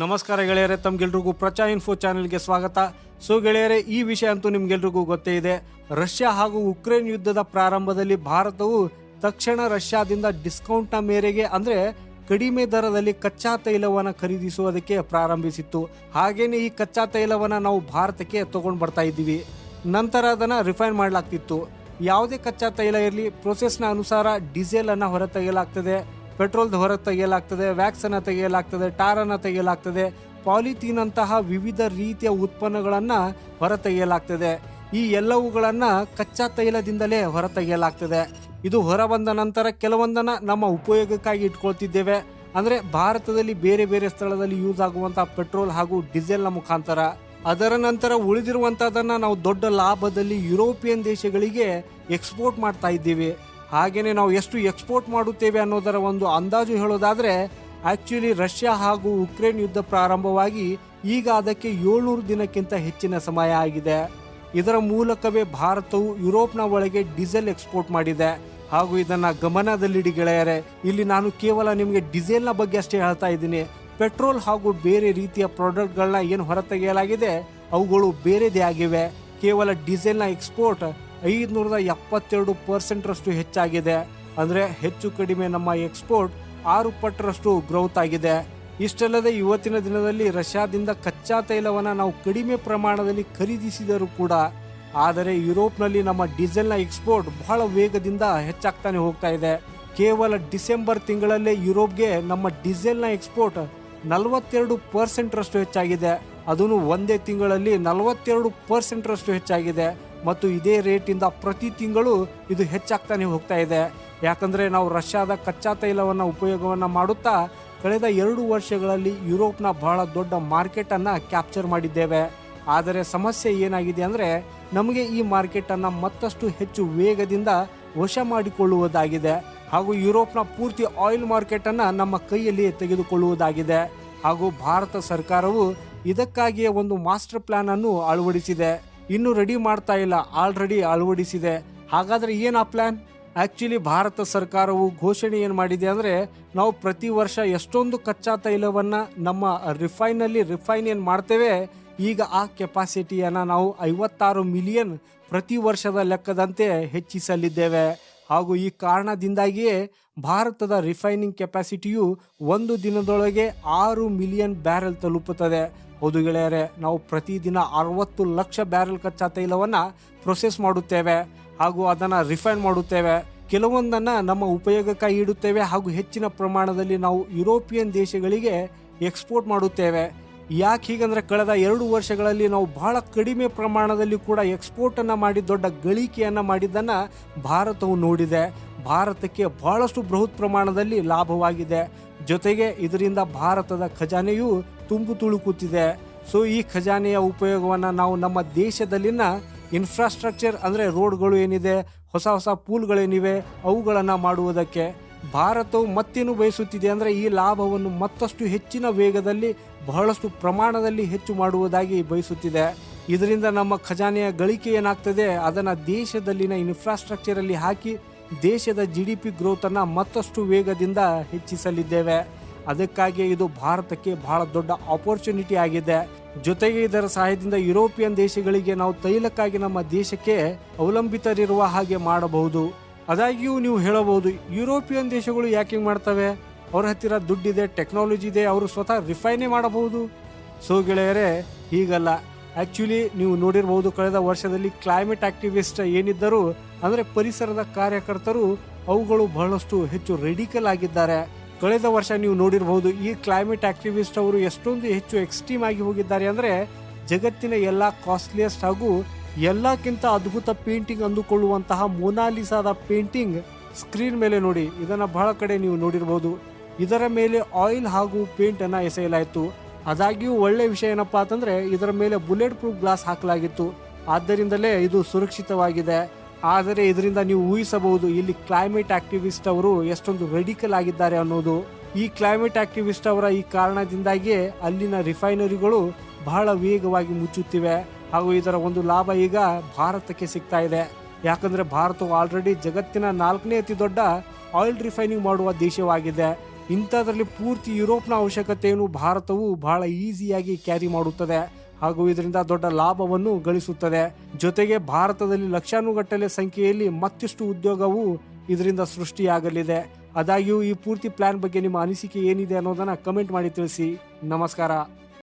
ನಮಸ್ಕಾರ ಗೆಳೆಯರೆ ತಮ್ಗೆಲ್ರಿಗೂ ಪ್ರಚಾ ಇನ್ಫೋ ಚಾನೆಲ್ಗೆ ಸ್ವಾಗತ. ಸೊ ಗೆಳೆಯರೆ, ಈ ವಿಷಯ ಅಂತೂ ನಿಮ್ಗೆಲ್ರಿಗೂ ಗೊತ್ತೇ ಇದೆ. ರಷ್ಯಾ ಹಾಗೂ ಉಕ್ರೇನ್ ಯುದ್ಧದ ಪ್ರಾರಂಭದಲ್ಲಿ ಭಾರತವು ತಕ್ಷಣ ರಷ್ಯಾದಿಂದ ಡಿಸ್ಕೌಂಟ್ನ ಮೇರೆಗೆ, ಅಂದ್ರೆ ಕಡಿಮೆ ದರದಲ್ಲಿ ಕಚ್ಚಾ ತೈಲವನ್ನು ಖರೀದಿಸುವುದಕ್ಕೆ ಪ್ರಾರಂಭಿಸಿತ್ತು. ಹಾಗೇನೆ ಈ ಕಚ್ಚಾ ತೈಲವನ್ನು ನಾವು ಭಾರತಕ್ಕೆ ತಗೊಂಡು ಬರ್ತಾ ಇದ್ದೀವಿ. ನಂತರ ಅದನ್ನು ರಿಫೈನ್ ಮಾಡಲಾಗ್ತಿತ್ತು. ಯಾವುದೇ ಕಚ್ಚಾ ತೈಲ ಇರಲಿ ಪ್ರೊಸೆಸ್ನ ಅನುಸಾರ ಡೀಸೆಲ್ ಅನ್ನ ಹೊರತೆಗೆಯಲಾಗ್ತದೆ. ಪೆಟ್ರೋಲ್ ಹೊರ ತೆಗೆಯಲಾಗ್ತದೆ ವ್ಯಾಕ್ಸ್ ಅನ್ನ ತೆಗೆಯಲಾಗ್ತದೆ ಟಾರ್ ಅನ್ನ ತೆಗೆಯಲಾಗ್ತದೆ, ಪಾಲಿಥೀನಂತಹ ವಿವಿಧ ರೀತಿಯ ಉತ್ಪನ್ನಗಳನ್ನು ಹೊರ ತೆಗೆಯಲಾಗ್ತದೆ. ಈ ಎಲ್ಲವುಗಳನ್ನು ಕಚ್ಚಾ ತೈಲದಿಂದಲೇ ಹೊರ ತೆಗೆಯಲಾಗ್ತದೆ. ಇದು ಹೊರ ಬಂದ ನಂತರ ಕೆಲವೊಂದನ್ನು ನಮ್ಮ ಉಪಯೋಗಕ್ಕಾಗಿ ಇಟ್ಕೊಳ್ತಿದ್ದೇವೆ. ಅಂದ್ರೆ ಭಾರತದಲ್ಲಿ ಬೇರೆ ಬೇರೆ ಸ್ಥಳದಲ್ಲಿ ಯೂಸ್ ಆಗುವಂಥ ಪೆಟ್ರೋಲ್ ಹಾಗೂ ಡೀಸೆಲ್ನ ಮುಖಾಂತರ. ಅದರ ನಂತರ ಉಳಿದಿರುವಂಥದ್ದನ್ನು ನಾವು ದೊಡ್ಡ ಲಾಭದಲ್ಲಿ ಯುರೋಪಿಯನ್ ದೇಶಗಳಿಗೆ ಎಕ್ಸ್ಪೋರ್ಟ್ ಮಾಡ್ತಾ ಇದ್ದೀವಿ. ಹಾಗೇನೆ ನಾವು ಎಷ್ಟು ಎಕ್ಸ್ಪೋರ್ಟ್ ಮಾಡುತ್ತೇವೆ ಅನ್ನೋದರ ಒಂದು ಅಂದಾಜು ಹೇಳೋದಾದರೆ, ಆಕ್ಚುಲಿ ರಷ್ಯಾ ಹಾಗೂ ಉಕ್ರೇನ್ ಯುದ್ಧ ಪ್ರಾರಂಭವಾಗಿ ಈಗ ಅದಕ್ಕೆ ಏಳ್ನೂರು ದಿನಕ್ಕಿಂತ ಹೆಚ್ಚಿನ ಸಮಯ ಆಗಿದೆ. ಇದರ ಮೂಲಕವೇ ಭಾರತವು ಯುರೋಪ್ನ ಒಳಗೆ ಡೀಸೆಲ್ ಎಕ್ಸ್ಪೋರ್ಟ್ ಮಾಡಿದೆ. ಹಾಗೂ ಇದನ್ನ ಗಮನದಲ್ಲಿಡಿ ಗೆಳೆಯರೆ, ಇಲ್ಲಿ ನಾನು ಕೇವಲ ನಿಮಗೆ ಡೀಸೆಲ್ನ ಬಗ್ಗೆ ಅಷ್ಟೇ ಹೇಳ್ತಾ ಇದ್ದೀನಿ. ಪೆಟ್ರೋಲ್ ಹಾಗೂ ಬೇರೆ ರೀತಿಯ ಪ್ರಾಡಕ್ಟ್ಗಳನ್ನ ಏನು ಹೊರತೆಗೆಯಲಾಗಿದೆ, ಅವುಗಳು ಬೇರೆದೇ ಆಗಿವೆ. ಕೇವಲ ಡೀಸೆಲ್ನ ಎಕ್ಸ್ಪೋರ್ಟ್ ಐದುನೂರದ ಎಪ್ಪತ್ತೆರಡು ಪರ್ಸೆಂಟ್ರಷ್ಟು ಹೆಚ್ಚಾಗಿದೆ. ಅಂದರೆ ಹೆಚ್ಚು ಕಡಿಮೆ ನಮ್ಮ ಎಕ್ಸ್ಪೋರ್ಟ್ ಆರು ಪಟ್ಟರಷ್ಟು ಗ್ರೋತ್ ಆಗಿದೆ. ಇಷ್ಟಲ್ಲದೆ ಇವತ್ತಿನ ದಿನದಲ್ಲಿ ರಷ್ಯಾದಿಂದ ಕಚ್ಚಾ ತೈಲವನ್ನು ನಾವು ಕಡಿಮೆ ಪ್ರಮಾಣದಲ್ಲಿ ಖರೀದಿಸಿದರೂ ಕೂಡ, ಆದರೆ ಯುರೋಪ್ನಲ್ಲಿ ನಮ್ಮ ಡೀಸೆಲ್ನ ಎಕ್ಸ್ಪೋರ್ಟ್ ಬಹಳ ವೇಗದಿಂದ ಹೆಚ್ಚಾಗ್ತಾನೆ ಹೋಗ್ತಾ ಇದೆ. ಕೇವಲ ಡಿಸೆಂಬರ್ ತಿಂಗಳಲ್ಲೇ ಯುರೋಪ್ಗೆ ನಮ್ಮ ಡೀಸೆಲ್ನ ಎಕ್ಸ್ಪೋರ್ಟ್ ನಲವತ್ತೆರಡು ಪರ್ಸೆಂಟ್ರಷ್ಟು ಹೆಚ್ಚಾಗಿದೆ. ಅದನ್ನು ಒಂದೇ ತಿಂಗಳಲ್ಲಿ ನಲವತ್ತೆರಡು ಪರ್ಸೆಂಟ್ರಷ್ಟು ಹೆಚ್ಚಾಗಿದೆ. ಮತ್ತು ಇದೇ ರೇಟಿಂದ ಪ್ರತಿ ತಿಂಗಳು ಇದು ಹೆಚ್ಚಾಗ್ತಾನೆ ಹೋಗ್ತಾ ಇದೆ. ಯಾಕಂದರೆ ನಾವು ರಷ್ಯಾದ ಕಚ್ಚಾ ತೈಲವನ್ನು ಉಪಯೋಗವನ್ನು ಮಾಡುತ್ತಾ ಕಳೆದ ಎರಡು ವರ್ಷಗಳಲ್ಲಿ ಯುರೋಪ್ನ ಬಹಳ ದೊಡ್ಡ ಮಾರ್ಕೆಟನ್ನು ಕ್ಯಾಪ್ಚರ್ ಮಾಡಿದ್ದೇವೆ. ಆದರೆ ಸಮಸ್ಯೆ ಏನಾಗಿದೆ ಅಂದರೆ ನಮಗೆ ಈ ಮಾರ್ಕೆಟನ್ನು ಮತ್ತಷ್ಟು ಹೆಚ್ಚು ವೇಗದಿಂದ ವಶ ಮಾಡಿಕೊಳ್ಳುವುದಾಗಿದೆ. ಹಾಗೂ ಯುರೋಪ್ನ ಪೂರ್ತಿ ಆಯಿಲ್ ಮಾರ್ಕೆಟನ್ನು ನಮ್ಮ ಕೈಯಲ್ಲಿ ತೆಗೆದುಕೊಳ್ಳುವುದಾಗಿದೆ. ಹಾಗೂ ಭಾರತ ಸರ್ಕಾರವು ಇದಕ್ಕಾಗಿಯೇ ಒಂದು ಮಾಸ್ಟರ್ ಪ್ಲಾನ್ ಅಳವಡಿಸಿದೆ. ಇನ್ನು ರೆಡಿ ಮಾಡ್ತಾ ಇಲ್ಲ ಆಲ್ರೆಡಿ ಅಳವಡಿಸಿದೆ. ಹಾಗಾದ್ರೆ ಏನು ಆ ಪ್ಲಾನ್ ಆ್ಯಕ್ಚುಲಿ ಭಾರತ ಸರ್ಕಾರವು ಘೋಷಣೆ ಏನು ಮಾಡಿದೆ ಅಂದರೆ ನಾವು ಪ್ರತಿ ವರ್ಷ ಎಷ್ಟೊಂದು ಕಚ್ಚಾ ತೈಲವನ್ನ ನಮ್ಮ ರಿಫೈನಲ್ಲಿ ರಿಫೈನ್ ಏನು ಮಾಡ್ತೇವೆ, ಈಗ ಆ ಕೆಪಾಸಿಟಿಯನ್ನ ನಾವು ಐವತ್ತಾರು ಮಿಲಿಯನ್ ಪ್ರತಿ ವರ್ಷದ ಲೆಕ್ಕದಂತೆ ಹೆಚ್ಚಿಸಲಿದ್ದೇವೆ. ಹಾಗೂ ಈ ಕಾರಣದಿಂದಾಗಿಯೇ ಭಾರತದ ರಿಫೈನಿಂಗ್ ಕೆಪಾಸಿಟಿಯು ಒಂದು ದಿನದೊಳಗೆ ಆರು ಮಿಲಿಯನ್ ಬ್ಯಾರೆಲ್ ತಲುಪುತ್ತದೆ. ಹೌದು ಗೆಳೆಯರೆ, ನಾವು ಪ್ರತಿದಿನ ಅರವತ್ತು ಲಕ್ಷ ಬ್ಯಾರೆಲ್ ಕಚ್ಚಾ ತೈಲವನ್ನು ಪ್ರೊಸೆಸ್ ಮಾಡುತ್ತೇವೆ ಹಾಗೂ ಅದನ್ನು ರಿಫೈನ್ ಮಾಡುತ್ತೇವೆ. ಕೆಲವೊಂದನ್ನು ನಮ್ಮ ಉಪಯೋಗಕ್ಕಾಗಿ ಇಡುತ್ತೇವೆ ಹಾಗೂ ಹೆಚ್ಚಿನ ಪ್ರಮಾಣದಲ್ಲಿ ನಾವು ಯುರೋಪಿಯನ್ ದೇಶಗಳಿಗೆ ಎಕ್ಸ್ಪೋರ್ಟ್ ಮಾಡುತ್ತೇವೆ. ಯಾಕೆ ಹೀಗಂದ್ರೆ ಕಳೆದ ಎರಡು ವರ್ಷಗಳಲ್ಲಿ ನಾವು ಬಹಳ ಕಡಿಮೆ ಪ್ರಮಾಣದಲ್ಲಿ ಕೂಡ ಎಕ್ಸ್ಪೋರ್ಟ್ ಅನ್ನ ಮಾಡಿ, ದೊಡ್ಡ ಗಳಿಕೆಯನ್ನ ಮಾಡಿದ್ದನ್ನ ಭಾರತವು ನೋಡಿದೆ. ಭಾರತಕ್ಕೆ ಬಹಳಷ್ಟು ಬೃಹತ್ ಪ್ರಮಾಣದಲ್ಲಿ ಲಾಭವಾಗಿದೆ. ಜೊತೆಗೆ ಇದರಿಂದ ಭಾರತದ ಖಜಾನೆಯು ತುಂಬು ತುಳುಕುತ್ತಿದೆ. ಸೊ ಈ ಖಜಾನೆಯ ಉಪಯೋಗವನ್ನು ನಾವು ನಮ್ಮ ದೇಶದಲ್ಲಿನ ಇನ್ಫ್ರಾಸ್ಟ್ರಕ್ಚರ್ ಅಂದರೆ ರೋಡ್ಗಳು ಏನಿದೆ, ಹೊಸ ಹೊಸ ಪೂಲ್ಗಳೇನಿವೆ ಅವುಗಳನ್ನು ಮಾಡುವುದಕ್ಕೆ. ಭಾರತವು ಮತ್ತೇನು ಬಯಸುತ್ತಿದೆ ಅಂದರೆ ಈ ಲಾಭವನ್ನು ಮತ್ತಷ್ಟು ಹೆಚ್ಚಿನ ವೇಗದಲ್ಲಿ ಬಹಳಷ್ಟು ಪ್ರಮಾಣದಲ್ಲಿ ಹೆಚ್ಚು ಮಾಡುವುದಾಗಿ ಬಯಸುತ್ತಿದೆ. ಇದರಿಂದ ನಮ್ಮ ಖಜಾನೆಯ ಗಳಿಕೆ ಏನಾಗ್ತದೆ? ಅದನ್ನು ದೇಶದಲ್ಲಿನ ಇನ್ಫ್ರಾಸ್ಟ್ರಕ್ಚರಲ್ಲಿ ಹಾಕಿ ದೇಶದ ಜಿ ಡಿ ಪಿ ಗ್ರೋತನ್ನು ಮತ್ತಷ್ಟು ವೇಗದಿಂದ ಹೆಚ್ಚಿಸಲಿದ್ದೇವೆ. ಅದಕ್ಕಾಗಿ ಇದು ಭಾರತಕ್ಕೆ ಬಹಳ ದೊಡ್ಡ ಆಪರ್ಚುನಿಟಿ ಆಗಿದೆ. ಜೊತೆಗೆ ಇದರ ಸಹಾಯದಿಂದ ಯುರೋಪಿಯನ್ ದೇಶಗಳಿಗೆ ನಾವು ತೈಲಕ್ಕಾಗಿ ನಮ್ಮ ದೇಶಕ್ಕೆ ಅವಲಂಬಿತರಿರುವ ಹಾಗೆ ಮಾಡಬಹುದು. ಅದಾಗಿಯೂ ನೀವು ಹೇಳಬಹುದು, ಯುರೋಪಿಯನ್ ದೇಶಗಳು ಯಾಕೆ ಮಾಡ್ತವೆ? ಅವ್ರ ಹತ್ತಿರ ದುಡ್ಡಿದೆ ಟೆಕ್ನಾಲಜಿ ಇದೆ, ಅವರು ಸ್ವತಃ ರಿಫೈನೇ ಮಾಡಬಹುದು. ಸೊ ಗೆಳೆಯರೇ, ಹೀಗಲ್ಲ. ಆಕ್ಚುಲಿ ನೀವು ನೋಡಿರಬಹುದು, ಕಳೆದ ವರ್ಷದಲ್ಲಿ ಕ್ಲೈಮೇಟ್ ಆಕ್ಟಿವಿಸ್ಟ್ ಏನಿದ್ದರು, ಅಂದರೆ ಪರಿಸರದ ಕಾರ್ಯಕರ್ತರು, ಅವುಗಳು ಬಹಳಷ್ಟು ಹೆಚ್ಚು ರೆಡಿಕಲ್ ಆಗಿದ್ದಾರೆ. ಕಳೆದ ವರ್ಷ ನೀವು ನೋಡಿರಬಹುದು, ಈ ಕ್ಲೈಮೇಟ್ ಆಕ್ಟಿವಿಸ್ಟ್ ಅವರು ಎಷ್ಟೊಂದು ಹೆಚ್ಚು ಎಕ್ಸ್ಟ್ರೀಮ್ ಆಗಿ ಹೋಗಿದ್ದಾರೆ ಅಂದರೆ, ಜಗತ್ತಿನ ಎಲ್ಲ ಕಾಸ್ಟ್ಲಿಯಸ್ಟ್ ಹಾಗೂ ಎಲ್ಲಕ್ಕಿಂತ ಅದ್ಭುತ ಪೇಂಟಿಂಗ್ ಅಂದುಕೊಳ್ಳುವಂತಹ ಮೊನಾಲಿಸಾದ ಪೇಂಟಿಂಗ್ ಸ್ಕ್ರೀನ್ ಮೇಲೆ ನೋಡಿ. ಇದನ್ನು ಬಹಳ ಕಡೆ ನೀವು ನೋಡಿರಬಹುದು ಇದರ ಮೇಲೆ ಆಯಿಲ್ ಹಾಗೂ ಪೇಂಟ್ ಅನ್ನ ಎಸೆಯಲಾಯಿತು. ಅದಾಗಿಯೂ ಒಳ್ಳೆ ವಿಷಯ ಏನಪ್ಪಾ ಅಂತಂದ್ರೆ, ಇದರ ಮೇಲೆ ಬುಲೆಟ್ ಪ್ರೂಫ್ ಗ್ಲಾಸ್ ಹಾಕಲಾಗಿತ್ತು. ಆದ್ದರಿಂದಲೇ ಇದು ಸುರಕ್ಷಿತವಾಗಿದೆ. ಆದರೆ ಇದರಿಂದ ನೀವು ಊಹಿಸಬಹುದು, ಇಲ್ಲಿ ಕ್ಲೈಮೇಟ್ ಆಕ್ಟಿವಿಸ್ಟ್ ಅವರು ಎಷ್ಟೊಂದು ರೆಡಿಕಲ್ ಆಗಿದ್ದಾರೆ ಅನ್ನೋದು. ಈ ಕ್ಲೈಮೇಟ್ ಆಕ್ಟಿವಿಸ್ಟ್ ಅವರ ಈ ಕಾರಣದಿಂದಾಗಿಯೇ ಅಲ್ಲಿನ ರಿಫೈನರಿಗಳು ಬಹಳ ವೇಗವಾಗಿ ಮುಚ್ಚುತ್ತಿವೆ. ಹಾಗೂ ಇದರ ಒಂದು ಲಾಭ ಈಗ ಭಾರತಕ್ಕೆ ಸಿಗ್ತಾ ಇದೆ. ಯಾಕಂದ್ರೆ ಭಾರತವು ಆಲ್ರೆಡಿ ಜಗತ್ತಿನ ನಾಲ್ಕನೇ ಅತಿ ದೊಡ್ಡ ಆಯಿಲ್ ರಿಫೈನಿಂಗ್ ಮಾಡುವ ದೇಶವಾಗಿದೆ. ಇಂಥದ್ರಲ್ಲಿ ಪೂರ್ತಿ ಯುರೋಪ್ನ ಅವಶ್ಯಕತೆಯನ್ನು ಭಾರತವು ಬಹಳ ಈಸಿಯಾಗಿ ಕ್ಯಾರಿ ಮಾಡುತ್ತದೆ. ಹಾಗೂ ಇದರಿಂದ ದೊಡ್ಡ ಲಾಭವನ್ನು ಗಳಿಸುತ್ತದೆ. ಜೊತೆಗೆ ಭಾರತದಲ್ಲಿ ಲಕ್ಷಾನುಗಟ್ಟಲೆ ಸಂಖ್ಯೆಯಲ್ಲಿ ಮತ್ತಿಷ್ಟು ಉದ್ಯೋಗವು ಇದರಿಂದ ಸೃಷ್ಟಿಯಾಗಲಿದೆ. ಆದಾಗ್ಯೂ ಈ ಪೂರ್ತಿ ಪ್ಲಾನ್ ಬಗ್ಗೆ ನಿಮ್ಮ ಅನಿಸಿಕೆ ಏನಿದೆ ಅನ್ನೋದನ್ನ ಕಮೆಂಟ್ ಮಾಡಿ ತಿಳಿಸಿ. ನಮಸ್ಕಾರ.